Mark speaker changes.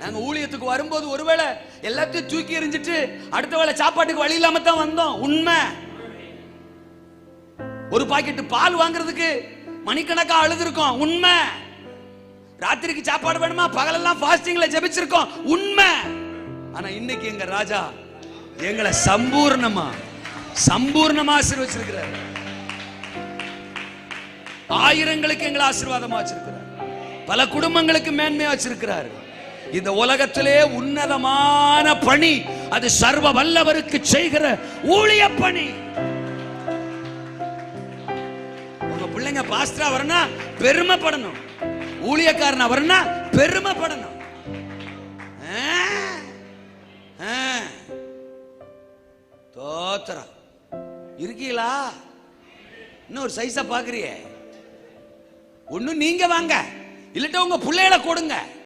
Speaker 1: நாங்க ஊழியத்துக்கு வரும்போது ஒருவேளை எல்லாத்தையும் தூக்கி எறிஞ்சிட்டு அடுத்த வேளை சாப்பாட்டுக்கு வழி இல்லாம தான் வந்தோம். உண்மை. ஒரு பாக்கெட் பால் வாங்குறதுக்கு மணிக்கணக்கா அழுதுருக்கோம். உண்மை. ராத்திரிக்கு சாப்பாடு வேணுமா? பகலெல்லாம் ஃபாஸ்டிங்ல ஜெபிச்சிருக்கோம். உண்மை. ஆனா இன்னைக்கு எங்க ராஜா எங்களை சம்பூர்ணமா சம்பூர்ணமா ஆசீர்வச்சிருக்கிறார். ஆயிரங்களுக்கு எங்களை ஆசீர்வாதமா வச்சிருக்கிறார். பல குடும்பங்களுக்கு மேன்மையா வச்சிருக்கிறார்கள் இந்த உலகத்திலே உன்னதமான பணி அது சர்வ வல்லவருக்கு செய்கிற ஊழிய பணி. உங்க பிள்ளைங்க பாஸ்டரா வரணும் பெருமைப்படணும். ஊழியக்காரனா வரணும் பெருமைப்படணும். ஆ? தோத்திரம் இருக்கீங்களா? இன்னும் ஒரு சைஸா பாக்குறியே. ஒண்ணு நீங்க வாங்க. இல்லட்ட உங்க பிள்ளைகளை கொடுங்க.